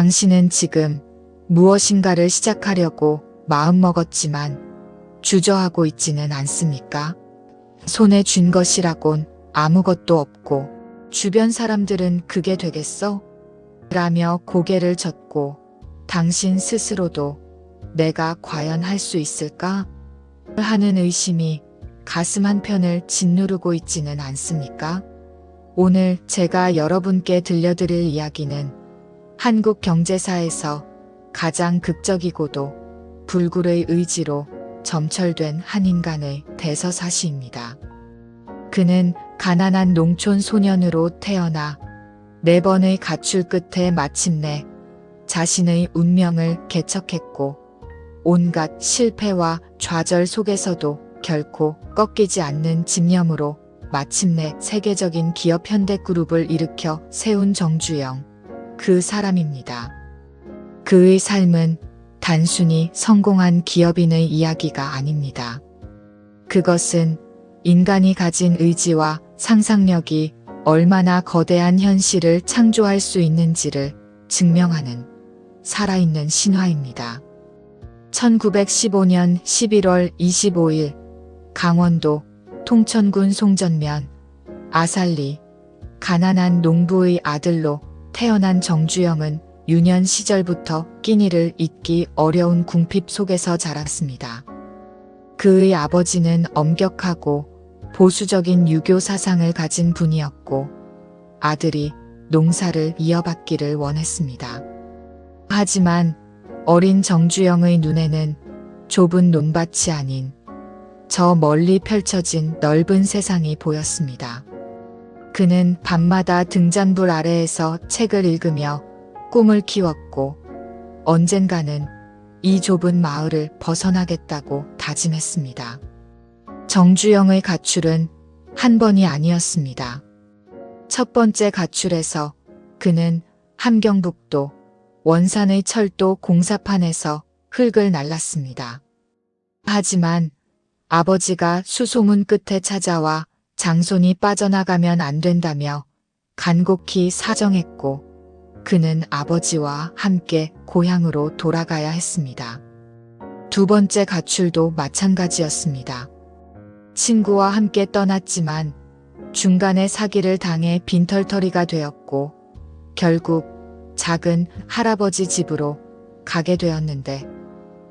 당신은 지금 무엇인가를 시작하려고 마음먹었지만 주저하고 있지는 않습니까? 손에 쥔 것이라곤 아무것도 없고 주변 사람들은 그게 되겠어? 라며 고개를 젓고 당신 스스로도 내가 과연 할 수 있을까? 하는 의심이 가슴 한편을 짓누르고 있지는 않습니까? 오늘 제가 여러분께 들려드릴 이야기는 한국 경제사에서 가장 극적이고도 불굴의 의지로 점철된 한 인간의 대서사시입니다. 그는 가난한 농촌 소년으로 태어나 네 번의 가출 끝에 마침내 자신의 운명을 개척했고 온갖 실패와 좌절 속에서도 결코 꺾이지 않는 집념으로 마침내 세계적인 기업 현대그룹을 일으켜 세운 정주영. 그 사람입니다. 그의 삶은 단순히 성공한 기업인의 이야기가 아닙니다. 그것은 인간이 가진 의지와 상상력이 얼마나 거대한 현실을 창조할 수 있는지를 증명하는 살아있는 신화입니다. 1915년 11월 25일 강원도 통천군 송전면 아살리 가난한 농부의 아들로 태어난 정주영은 유년 시절부터 끼니를 잊기 어려운 궁핍 속에서 자랐습니다. 그의 아버지는 엄격하고 보수적인 유교 사상을 가진 분이었고 아들이 농사를 이어받기를 원했습니다. 하지만 어린 정주영의 눈에는 좁은 논밭이 아닌 저 멀리 펼쳐진 넓은 세상이 보였습니다. 그는 밤마다 등잔불 아래에서 책을 읽으며 꿈을 키웠고 언젠가는 이 좁은 마을을 벗어나겠다고 다짐했습니다. 정주영의 가출은 한 번이 아니었습니다. 첫 번째 가출에서 그는 함경북도 원산의 철도 공사판에서 흙을 날랐습니다. 하지만 아버지가 수소문 끝에 찾아와 장손이 빠져나가면 안 된다며 간곡히 사정했고 그는 아버지와 함께 고향으로 돌아가야 했습니다. 두 번째 가출도 마찬가지였습니다. 친구와 함께 떠났지만 중간에 사기를 당해 빈털터리가 되었고 결국 작은 할아버지 집으로 가게 되었는데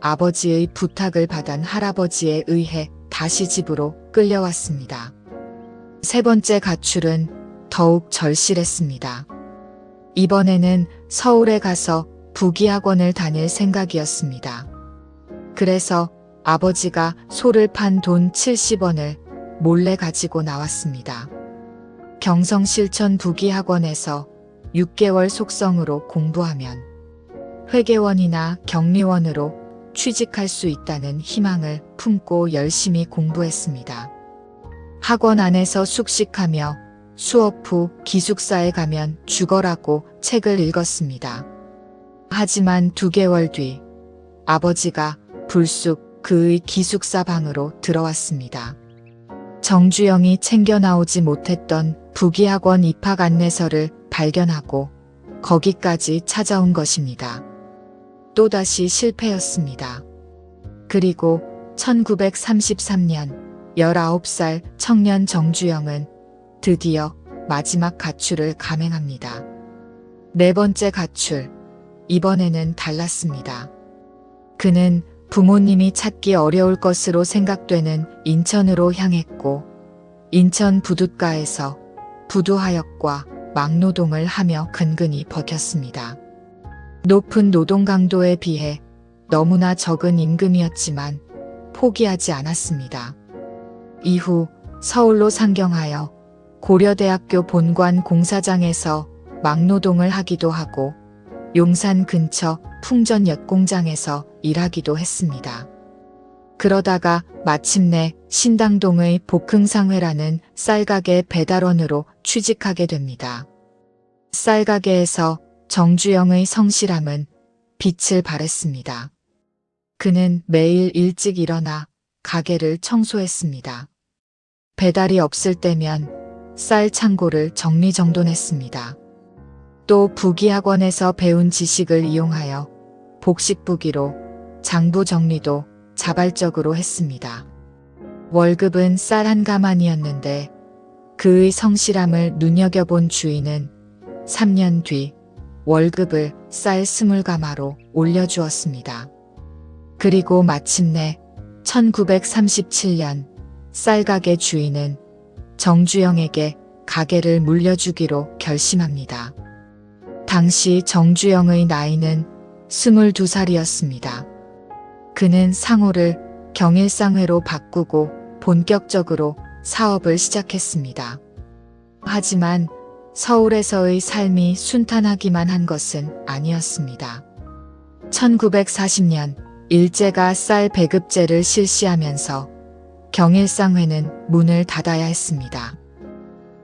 아버지의 부탁을 받은 할아버지에 의해 다시 집으로 끌려왔습니다. 세 번째 가출은 더욱 절실했습니다. 이번에는 서울에 가서 부기학원을 다닐 생각이었습니다. 그래서 아버지가 소를 판 돈 70원을 몰래 가지고 나왔습니다. 경성 실천 부기학원에서 6개월 속성으로 공부하면 회계원이나 격리원으로 취직할 수 있다는 희망을 품고 열심히 공부했습니다. 학원 안에서 숙식하며 수업 후 기숙사에 가면 죽어라고 책을 읽었습니다. 하지만 두 개월 뒤 아버지가 불쑥 그의 기숙사 방으로 들어왔습니다. 정주영이 챙겨 나오지 못했던 부기학원 입학 안내서를 발견하고 거기까지 찾아온 것입니다. 또다시 실패였습니다. 그리고 1933년 19살 청년 정주영은 드디어 마지막 가출을 감행합니다. 네 번째 가출. 이번에는 달랐습니다. 그는 부모님이 찾기 어려울 것으로 생각되는 인천으로 향했고, 인천 부둣가에서 부두하역과 막노동을 하며 근근히 버텼습니다. 높은 노동 강도에 비해 너무나 적은 임금이었지만 포기하지 않았습니다. 이후 서울로 상경하여 고려대학교 본관 공사장에서 막노동을 하기도 하고 용산 근처 풍전엿 공장에서 일하기도 했습니다. 그러다가 마침내 신당동의 복흥상회라는 쌀가게 배달원으로 취직하게 됩니다. 쌀가게에서 정주영의 성실함은 빛을 발했습니다. 그는 매일 일찍 일어나 가게를 청소했습니다. 배달이 없을 때면 쌀 창고를 정리정돈했습니다. 또 부기학원에서 배운 지식을 이용하여 복식부기로 장부 정리도 자발적으로 했습니다. 월급은 쌀 한 가만이었는데 그의 성실함을 눈여겨본 주인은 3년 뒤 월급을 쌀 스물 가마로 올려주었습니다. 그리고 마침내 1937년 쌀가게 주인은 정주영에게 가게를 물려주기로 결심합니다. 당시 정주영의 나이는 22살이었습니다. 그는 상호를 경일상회로 바꾸고 본격적으로 사업을 시작했습니다. 하지만 서울에서의 삶이 순탄하기만 한 것은 아니었습니다. 1940년 일제가 쌀 배급제를 실시하면서 경일상회는 문을 닫아야 했습니다.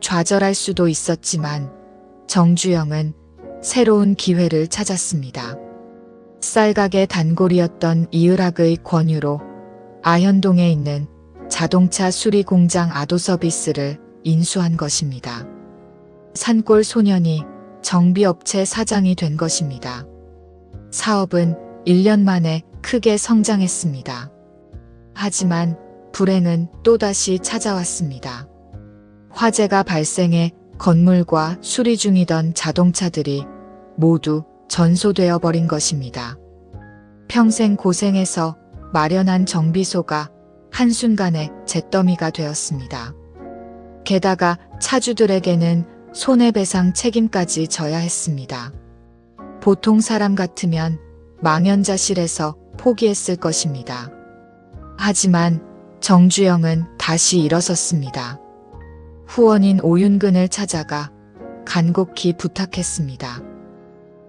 좌절할 수도 있었지만 정주영은 새로운 기회를 찾았습니다. 쌀가게 단골이었던 이을학의 권유로 아현동에 있는 자동차 수리 공장 아도 서비스를 인수한 것입니다. 산골 소년이 정비업체 사장이 된 것입니다. 사업은 1년 만에 크게 성장했습니다. 하지만 불행은 또다시 찾아왔습니다. 화재가 발생해 건물과 수리 중이던 자동차들이 모두 전소되어 버린 것입니다. 평생 고생해서 마련한 정비소가 한순간에 잿더미가 되었습니다. 게다가 차주들에게는 손해배상 책임까지 져야 했습니다. 보통 사람 같으면 망연자실해서 포기했을 것입니다. 하지만 정주영은 다시 일어섰습니다. 후원인 오윤근을 찾아가 간곡히 부탁했습니다.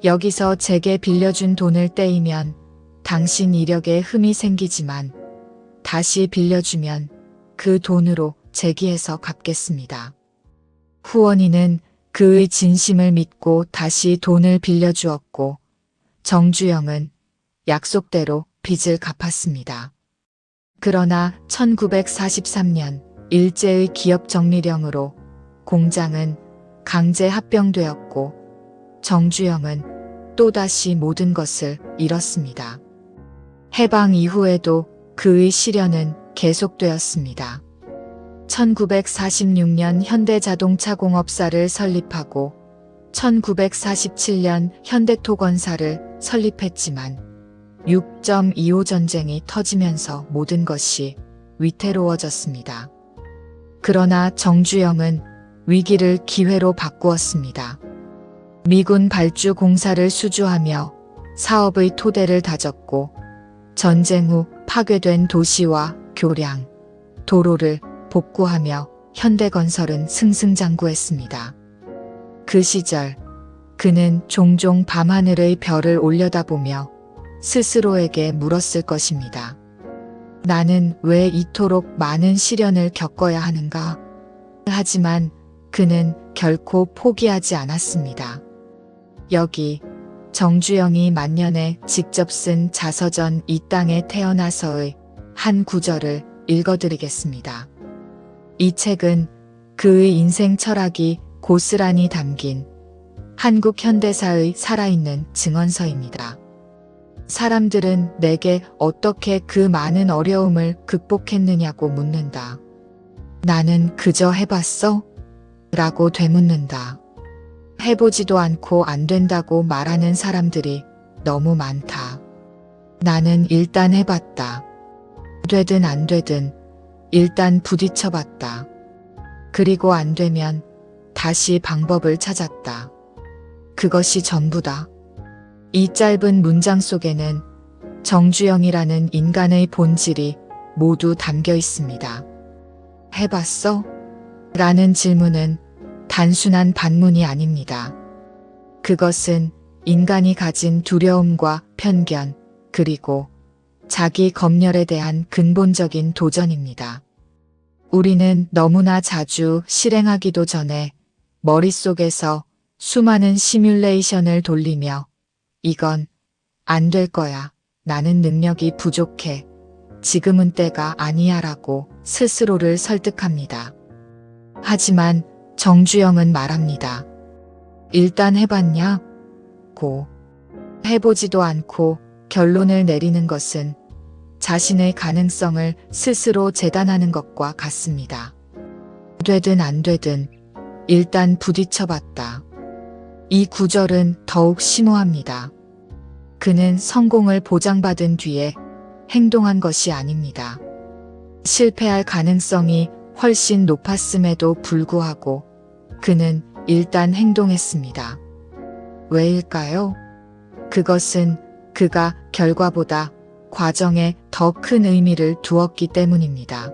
여기서 제게 빌려준 돈을 떼이면 당신 이력에 흠이 생기지만 다시 빌려주면 그 돈으로 제기해서 갚겠습니다. 후원인은 그의 진심을 믿고 다시 돈을 빌려주었고 정주영은 약속대로 빚을 갚았습니다. 그러나 1943년 일제의 기업 정리령으로 공장은 강제 합병되었고 정주영은 또다시 모든 것을 잃었습니다. 해방 이후에도 그의 시련은 계속되었습니다. 1946년 현대자동차공업사를 설립하고 1947년 현대토건사를 설립했지만 6.25 전쟁이 터지면서 모든 것이 위태로워졌습니다. 그러나 정주영은 위기를 기회로 바꾸었습니다. 미군 발주 공사를 수주하며 사업의 토대를 다졌고 전쟁 후 파괴된 도시와 교량, 도로를 복구하며 현대건설은 승승장구했습니다. 그 시절 그는 종종 밤하늘의 별을 올려다보며 스스로에게 물었을 것입니다. 나는 왜 이토록 많은 시련을 겪어야 하는가? 하지만 그는 결코 포기하지 않았습니다. 여기 정주영이 만년에 직접 쓴 자서전 이 땅에 태어나서의 한 구절을 읽어드리겠습니다. 이 책은 그의 인생 철학이 고스란히 담긴 한국 현대사의 살아있는 증언서입니다. 사람들은 내게 어떻게 그 많은 어려움을 극복했느냐고 묻는다. 나는 그저 해봤어? 라고 되묻는다. 해보지도 않고 안 된다고 말하는 사람들이 너무 많다. 나는 일단 해봤다. 되든 안 되든 일단 부딪혀봤다. 그리고 안 되면 다시 방법을 찾았다. 그것이 전부다. 이 짧은 문장 속에는 정주영이라는 인간의 본질이 모두 담겨 있습니다. 해봤어? 라는 질문은 단순한 반문이 아닙니다. 그것은 인간이 가진 두려움과 편견, 그리고 자기 검열에 대한 근본적인 도전입니다. 우리는 너무나 자주 실행하기도 전에 머릿속에서 수많은 시뮬레이션을 돌리며 이건 안 될 거야. 나는 능력이 부족해. 지금은 때가 아니야 라고 스스로를 설득합니다. 하지만 정주영은 말합니다. 일단 해봤냐? 고. 해보지도 않고 결론을 내리는 것은 자신의 가능성을 스스로 재단하는 것과 같습니다. 되든 안 되든 일단 부딪혀봤다. 이 구절은 더욱 심오합니다. 그는 성공을 보장받은 뒤에 행동한 것이 아닙니다. 실패할 가능성이 훨씬 높았음에도 불구하고 그는 일단 행동했습니다. 왜일까요? 그것은 그가 결과보다 과정에 더 큰 의미를 두었기 때문입니다.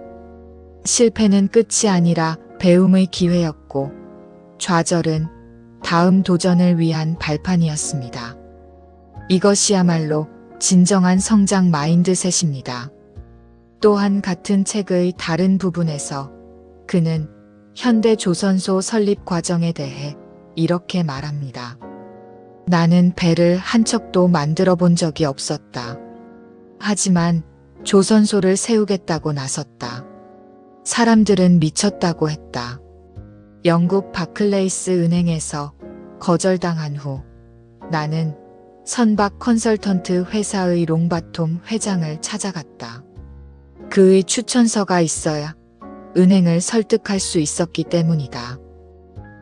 실패는 끝이 아니라 배움의 기회였고 좌절은 다음 도전을 위한 발판이었습니다. 이것이야말로 진정한 성장 마인드셋입니다. 또한 같은 책의 다른 부분에서 그는 현대 조선소 설립 과정에 대해 이렇게 말합니다. 나는 배를 한 척도 만들어 본 적이 없었다. 하지만 조선소를 세우겠다고 나섰다. 사람들은 미쳤다고 했다. 영국 바클레이스 은행에서 거절당한 후 나는 선박 컨설턴트 회사의 롱바톰 회장을 찾아갔다. 그의 추천서가 있어야 은행을 설득할 수 있었기 때문이다.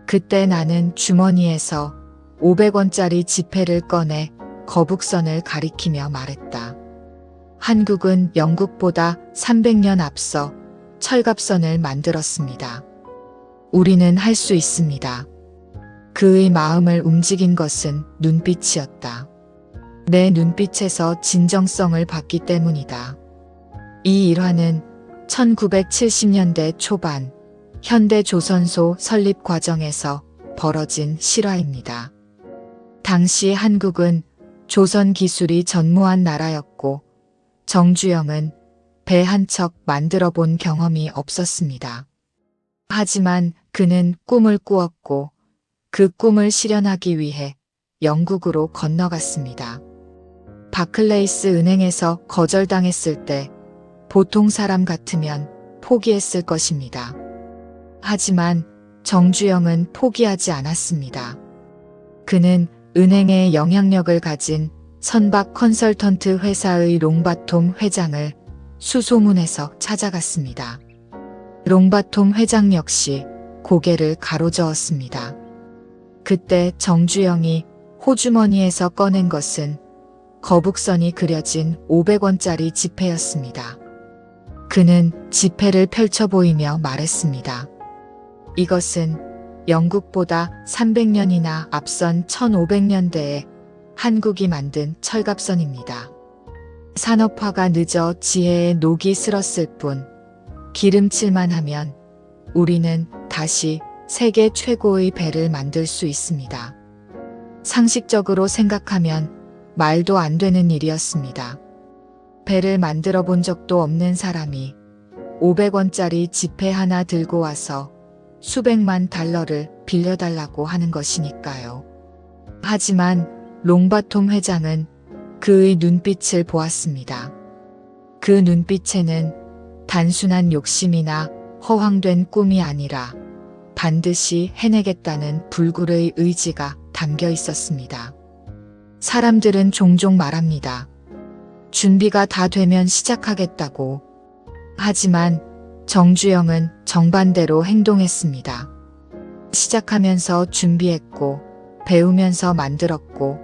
그때 나는 주머니에서 500원짜리 지폐를 꺼내 거북선을 가리키며 말했다. 한국은 영국보다 300년 앞서 철갑선을 만들었습니다. 우리는 할 수 있습니다. 그의 마음을 움직인 것은 눈빛이었다. 내 눈빛에서 진정성을 봤기 때문이다. 이 일화는 1970년대 초반 현대 조선소 설립 과정에서 벌어진 실화입니다. 당시 한국은 조선 기술이 전무한 나라였고 정주영은 배 한 척 만들어 본 경험이 없었습니다. 하지만 그는 꿈을 꾸었고 그 꿈을 실현하기 위해 영국으로 건너갔습니다. 바클레이스 은행에서 거절당했을 때 보통 사람 같으면 포기했을 것입니다. 하지만 정주영은 포기하지 않았습니다. 그는 은행의 영향력을 가진 선박 컨설턴트 회사의 롱바톰 회장을 수소문해서 찾아갔습니다. 롱바톰 회장 역시 고개를 가로저었습니다. 그때 정주영이 호주머니에서 꺼낸 것은 거북선이 그려진 500원짜리 지폐였습니다. 그는 지폐를 펼쳐 보이며 말했습니다. 이것은 영국보다 300년이나 앞선 1500년대에 한국이 만든 철갑선입니다. 산업화가 늦어 지혜에 녹이 슬었을 뿐 기름칠만 하면 우리는 다시 세계 최고의 배를 만들 수 있습니다. 상식적으로 생각하면 말도 안 되는 일이었습니다. 배를 만들어 본 적도 없는 사람이 500원짜리 지폐 하나 들고 와서 수백만 달러를 빌려달라고 하는 것이니까요. 하지만 롱바톰 회장은 그의 눈빛을 보았습니다. 그 눈빛에는 단순한 욕심이나 허황된 꿈이 아니라 반드시 해내겠다는 불굴의 의지가 담겨 있었습니다. 사람들은 종종 말합니다. 준비가 다 되면 시작하겠다고. 하지만 정주영은 정반대로 행동했습니다. 시작하면서 준비했고, 배우면서 만들었고,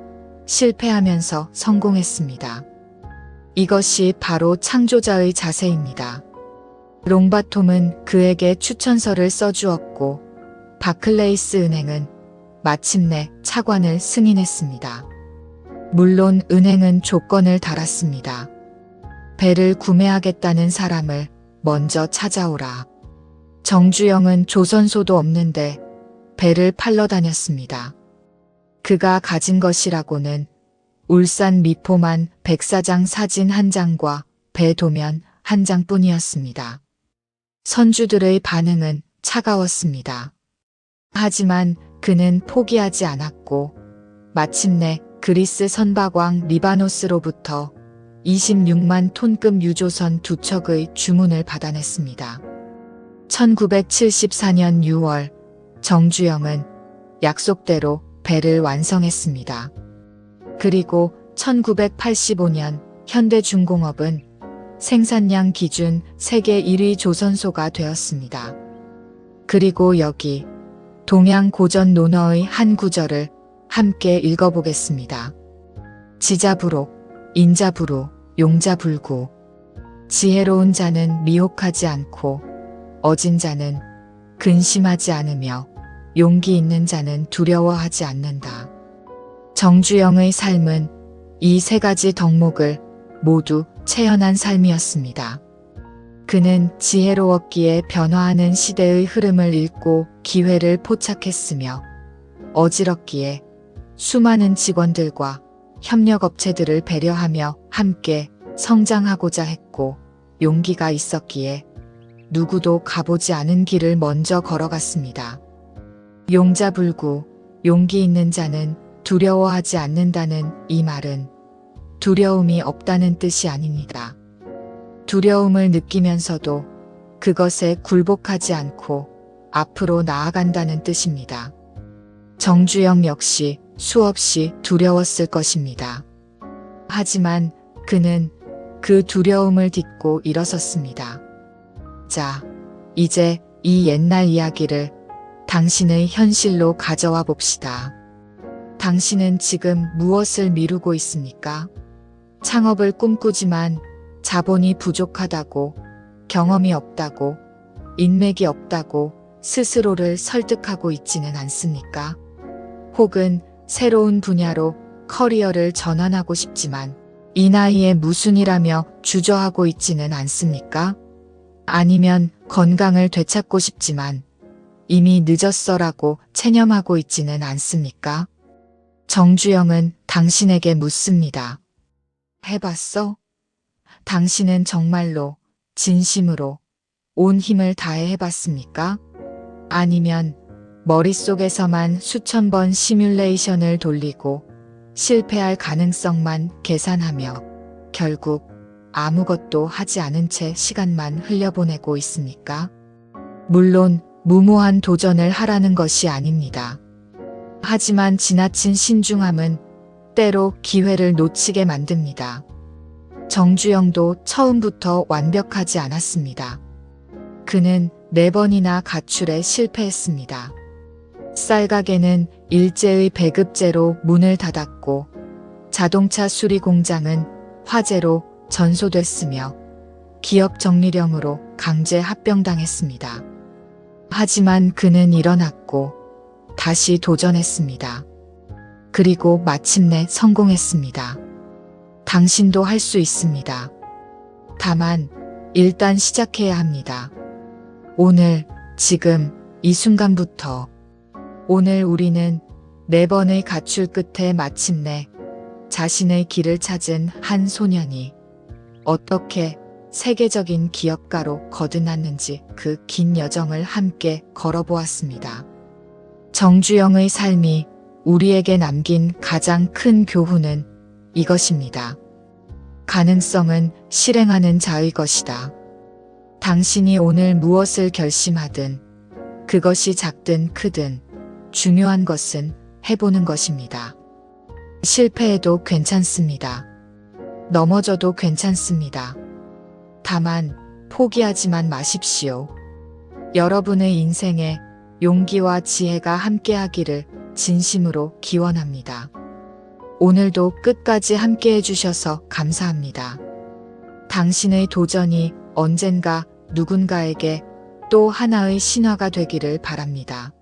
실패하면서 성공했습니다. 이것이 바로 창조자의 자세입니다. 롱바톰은 그에게 추천서를 써주었고, 바클레이스 은행은 마침내 차관을 승인했습니다. 물론 은행은 조건을 달았습니다. 배를 구매하겠다는 사람을 먼저 찾아오라. 정주영은 조선소도 없는데 배를 팔러 다녔습니다. 그가 가진 것이라고는 울산 미포만 백사장 사진 한 장과 배 도면 한 장뿐이었습니다. 선주들의 반응은 차가웠습니다. 하지만 그는 포기하지 않았고 마침내 그리스 선박왕 리바노스로부터 26만 톤급 유조선 두 척의 주문을 받아냈습니다. 1974년 6월 정주영은 약속대로 배를 완성했습니다. 그리고 1985년 현대중공업은 생산량 기준 세계 1위 조선소가 되었습니다. 그리고 여기 동양 고전 논어의 한 구절을 함께 읽어보겠습니다. 지자부록, 인자부로, 용자불구. 지혜로운 자는 미혹하지 않고, 어진 자는 근심하지 않으며, 용기 있는 자는 두려워하지 않는다. 정주영의 삶은 이 세 가지 덕목을 모두 체현한 삶이었습니다. 그는 지혜로웠기에 변화하는 시대의 흐름을 읽고 기회를 포착했으며 어지럽기에 수많은 직원들과 협력업체들을 배려하며 함께 성장하고자 했고 용기가 있었기에 누구도 가보지 않은 길을 먼저 걸어갔습니다. 용자불구, 용기 있는 자는 두려워하지 않는다는 이 말은 두려움이 없다는 뜻이 아닙니다. 두려움을 느끼면서도 그것에 굴복하지 않고 앞으로 나아간다는 뜻입니다. 정주영 역시 수없이 두려웠을 것입니다. 하지만 그는 그 두려움을 딛고 일어섰습니다. 자, 이제 이 옛날 이야기를 당신의 현실로 가져와 봅시다. 당신은 지금 무엇을 미루고 있습니까? 창업을 꿈꾸지만 자본이 부족하다고, 경험이 없다고, 인맥이 없다고 스스로를 설득하고 있지는 않습니까? 혹은 새로운 분야로 커리어를 전환하고 싶지만 이 나이에 무슨 일하며 주저하고 있지는 않습니까? 아니면 건강을 되찾고 싶지만 이미 늦었어라고 체념하고 있지는 않습니까? 정주영은 당신에게 묻습니다. 해봤어? 당신은 정말로 진심으로 온 힘을 다해 해봤습니까? 아니면 머릿속에서만 수천 번 시뮬레이션을 돌리고 실패할 가능성만 계산하며 결국 아무것도 하지 않은 채 시간만 흘려보내고 있습니까? 물론 무모한 도전을 하라는 것이 아닙니다. 하지만 지나친 신중함은 때로 기회를 놓치게 만듭니다. 정주영도 처음부터 완벽하지 않았습니다. 그는 네 번이나 가출에 실패했습니다. 쌀가게는 일제의 배급제로 문을 닫았고 자동차 수리 공장은 화재로 전소됐으며 기업 정리령으로 강제 합병당했습니다. 하지만 그는 일어났고 다시 도전했습니다. 그리고 마침내 성공했습니다. 당신도 할 수 있습니다. 다만 일단 시작해야 합니다. 오늘, 지금, 이 순간부터 오늘 우리는 네 번의 가출 끝에 마침내 자신의 길을 찾은 한 소년이 어떻게 세계적인 기업가로 거듭났는지 그 긴 여정을 함께 걸어보았습니다. 정주영의 삶이 우리에게 남긴 가장 큰 교훈은 이것입니다. 가능성은 실행하는 자의 것이다. 당신이 오늘 무엇을 결심하든 그것이 작든 크든 중요한 것은 해보는 것입니다. 실패해도 괜찮습니다. 넘어져도 괜찮습니다. 다만 포기하지만 마십시오. 여러분의 인생에 용기와 지혜가 함께하기를 진심으로 기원합니다. 오늘도 끝까지 함께 해 주셔서 감사합니다. 당신의 도전이 언젠가 누군가에게 또 하나의 신화가 되기를 바랍니다.